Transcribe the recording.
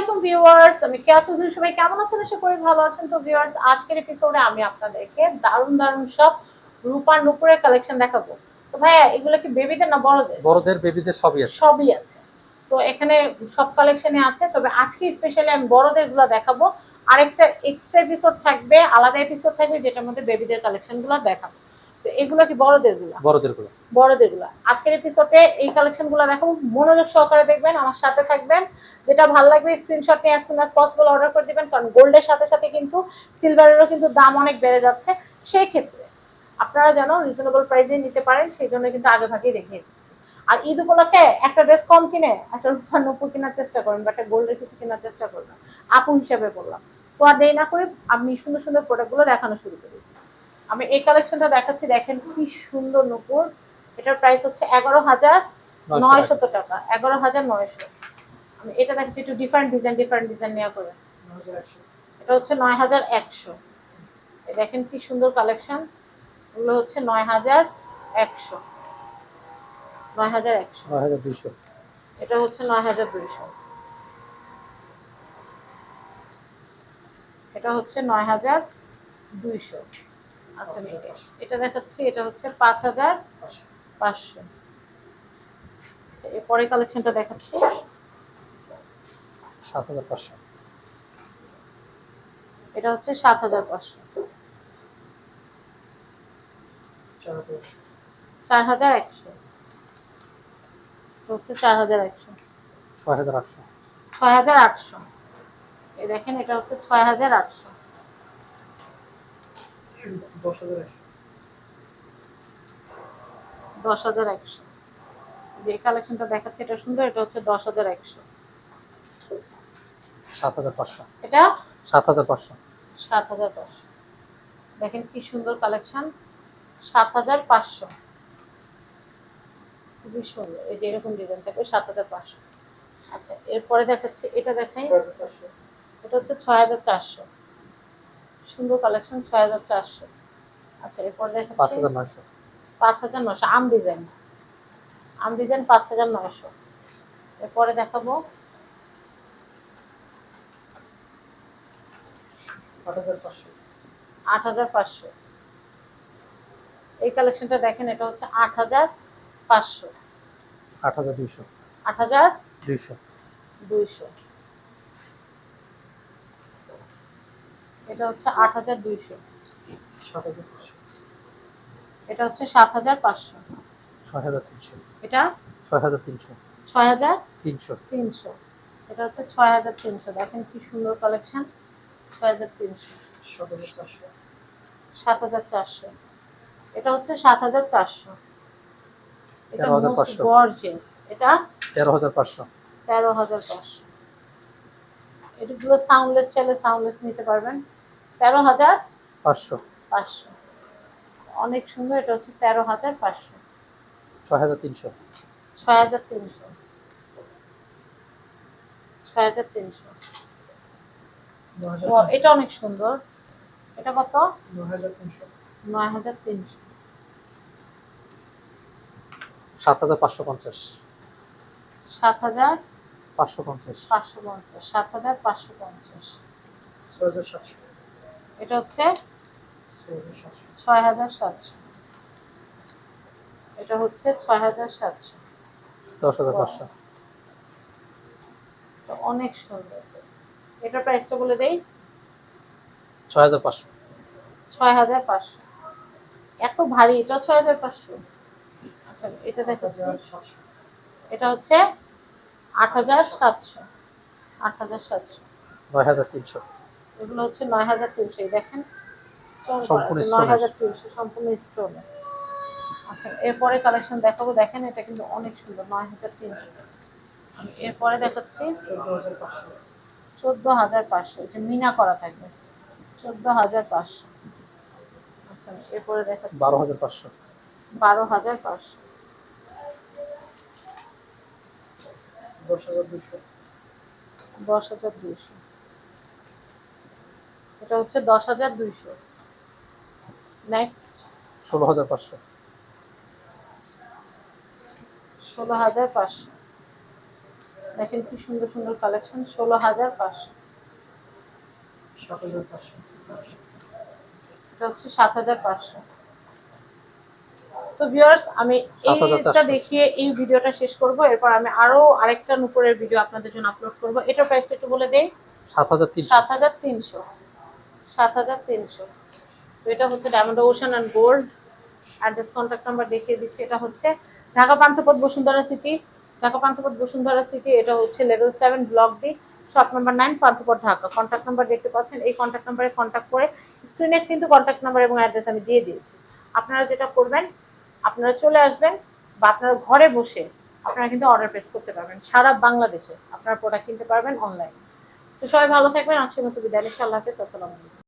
আলাইকুম ভিউয়ার্স আমি কেয়া চৌধুরী। সবাই কেমন আছেন? আশা করি ভালো আছেন। তো ভিউয়ার্স আজকের এপিসোডে আমি আপনাদেরকে দারুণ দারুণ সব রূপার নুপুরের কালেকশন দেখাবো। তো ভাইয়া এগুলো কি বেবিদের না বড়দের? বড়দের বেবিদের সবই আছে। সবই আছে। তো এখানে সব কালেকশনে আছে। তবে আজকে স্পেশালি আমি বড়দেরগুলো দেখাবো। আরেকটা এক্সট্রা এপিসোড থাকবে আলাদা এপিসোড থাকবে যেটার মধ্যে বেবিদের কালেকশনগুলো দেখাবো। তো এগুলো কি বড়দেরগুলো। বড়দেরগুলো। বড়দেরগুলো। আজকের এপিসোডে এই কালেকশনগুলো দেখাবো মনোযোগ সহকারে দেখবেন আমার সাথে থাকবেন। যেটা ভালো লাগবে স্ক্রিনশট নিয়ে as soon as possible order করে দিবেন কারণ গোল্ডের সাথে সাথে কিন্তু সিলভারেরও কিন্তু দাম অনেক বেড়ে যাচ্ছে। সেই ক্ষেত্রে আপনারা যেন রিজনেবল প্রাইসে নিতে পারেন সেই জন্য কিন্তু আগে ভাগেই রেখে দিচ্ছি। আর ঈদ উপলক্ষে একটা ড্রেস কম কিনে একটা রূপার নপুর কেনার চেষ্টা করবেন বা একটা গোল্ডের কিছু কেনার চেষ্টা করবেন। আপু হিসাবে বললাম। তো আর দেরি না করে আমি সুন্দর সুন্দর প্রোডাক্টগুলো দেখানো শুরু করি। আমি এই কালেকশনটা দেখাচ্ছি দেখেন কি সুন্দর নপুর। এটার প্রাইস হচ্ছে এগারো হাজার নয়শত টাকা এগারো হাজার নয়শো। আমি এটা দেখাচ্ছি একটু ডিফারেন্ট ডিজাইন ডিফারেন্ট ডিজাইন নেওয়া করে। এটা হচ্ছে নয় হাজার একশো। দেখেন কি সুন্দর কালেকশন এগুলো হচ্ছে নয় হাজার একশো। নয় হাজার একশো। নয় হাজার দুইশো। এটা হচ্ছে নয় হাজার দুইশো। এটা হচ্ছে নয় হাজার দুইশো। আচ্ছা এটা দেখাচ্ছি এটা হচ্ছে পাঁচ হাজার পাঁচশো। আচ্ছা এরপরে কালেকশনটা দেখাচ্ছি। সাত হাজার পাঁচশো। এটা হচ্ছে সাত হাজার পাঁচশো। চার হাজার একশো। হচ্ছে চার হাজার একশো। ছয় হাজার আটশো। ছয় হাজার আটশো। এই দেখেন এটা হচ্ছে ছয় হাজার আটশো। দশ হাজার একশো। দশ হাজার একশো। যে কালেকশনটা দেখাচ্ছে এটা সুন্দর এটা হচ্ছে দশ হাজার একশো। সাত হাজার পাঁচশো। এটা? সাত হাজার পাঁচশো। সাত হাজার পাঁচশো। দেখেন কি সুন্দর কালেকশন। সাত হাজার পাঁচশো। খুবই সুন্দর। এই যে এরকম ডিজাইন থাকবে সাত হাজার পাঁচশো। আচ্ছা এরপরে দেখাচ্ছে এটা দেখাই। এটা হচ্ছে ছয় হাজার চারশো। সুন্দর কালেকশন ছয় হাজার চারশো। আচ্ছা এরপরে পাঁচ হাজার নয়শো। পাঁচ হাজার নশো আম ডিজাইন আম ডিজাইন পাঁচ হাজার নশো এরপরে দেখাবো। আট হাজার পাঁচশো। এই কালেকশনটা দেখেন এটা হচ্ছে আট হাজার পাঁচশো। আট হাজার দুইশো। আট হাজার দুইশো। দুইশো। এটা হচ্ছে আট হাজার দুইশো। সাত হাজার এটা হচ্ছে সাত হাজার পাঁচশো। ছয় হাজার তিনশো। এটা? ছয় হাজার তিনশো। ছয় হাজার তিনশো। তিনশো। এটা হচ্ছে ছয় হাজার তিনশো। দেখেন কি সুন্দর কালেকশন ছয় হাজার তিনশো। চারশো। সাত হাজার চারশো। এটা হচ্ছে সাত হাজার চারশো। এটা গর্জিয়াস এটা? তেরো হাজার পাঁচশো। তেরো হাজার পাঁচশো। এটাগুলো সাউন্ডলেস চাইলে সাউন্ডলেস নিতে পারবেন। তেরো হাজার পাঁচশো। পাঁচশো। অনেক সুন্দর এটা হচ্ছে তেরো হাজার পাঁচশো। ছয় হাজার তিনশো। ছয় হাজার তিনশো। ছয় হাজার তিনশো। এটা অনেক সুন্দর। এটা কত? নয় হাজার তিনশো। নয় হাজার তিনশো। সাত হাজার পাঁচশো পঞ্চাশ। সাত হাজার পাঁচশো পঞ্চাশ। পাঁচশো পঞ্চাশ। সাত হাজার পাঁচশো পঞ্চাশ। ছয় হাজার সাতশো। এটা হচ্ছে ছয় হাজার সাতশো। এটা হচ্ছে ছয় হাজার সাতশো। দশ হাজার পাঁচশো। তো অনেক সুন্দর। এটার প্রাইসটা বলে দেই? ছয় হাজার পাঁচশো। ছয় হাজার পাঁচশো। এত ভারী এটা ছয় হাজার পাঁচশো? আচ্ছা এটা দেখাচ্ছি। সাতশো। এটা হচ্ছে আট হাজার সাতশো। আট হাজার সাতশো। নয় হাজার তিনশো। এগুলো হচ্ছে নয় হাজার তিনশো দেখেন স্টোন নয় হাজার তিনশো সম্পূর্ণ স্টোন আচ্ছা এরপরে কালেকশন দেখাবো দেখেন এটা কিন্তু অনেক সুন্দর নয় হাজার তিনশো। এরপরে দেখাচ্ছি চোদ্দ হাজার পাঁচশো চোদ্দ হাজার পাঁচশো যে মিনা করা থাকবে চোদ্দ হাজার পাঁচশো। আচ্ছা এরপরে দেখাচ্ছি বারো হাজার পাঁচশো। বারো হাজার পাঁচশো। দশ হাজার দুশো। দশ হাজার দুইশো এটা হচ্ছে দশ হাজার দুইশো। নেক্সট ষোলো হাজার পাঁচশো। ষোলো হাজার পাঁচশো। দেখেন কি সুন্দর সুন্দর কালেকশন ষোলো হাজার পাঁচশো। এটা হচ্ছে সাত হাজার পাঁচশো। তো ভিউয়ার্স আমি এইটা দেখিয়ে এই ভিডিওটা শেষ করব। এরপর আমি আরও আরেকটা নুপুরের ভিডিও আপনাদের জন্য আপলোড করব। এটার প্রাইসটা একটু বলে দেই। সাত হাজার তিনশো। সাত হাজার তিনশো। তো এটা হচ্ছে diamond ocean and gold address contact number দেখিয়ে দিচ্ছি, এটা হচ্ছে ঢাকা পান্থপথ বসুন্ধরা সিটি ঢাকা পান্থপথ বসুন্ধরা সিটি এটা হচ্ছে level seven block D shop number nine Panthapath Dhaka. Contact number দেখতে পাচ্ছেন, এই কন্ট্যাক্ট নাম্বারে কন্ট্যাক্ট করে স্ক্রিনে কিন্তু কন্ট্যাক্ট নাম্বার এবং অ্যাড্রেস আমি দিয়ে দিয়েছি। আপনারা যেটা করবেন, আপনারা চলে আসবেন বা আপনারা ঘরে বসে আপনারা কিন্তু অর্ডার প্লেস করতে পারবেন। সারা বাংলাদেশে আপনারা প্রোডাক্ট কিনতে পারবেন অনলাইনে তো সবাই ভালো থাকবেন, আজকের মতো বিদায় আল্লাহ হাফেজ, আসসালামু আলাইকুম।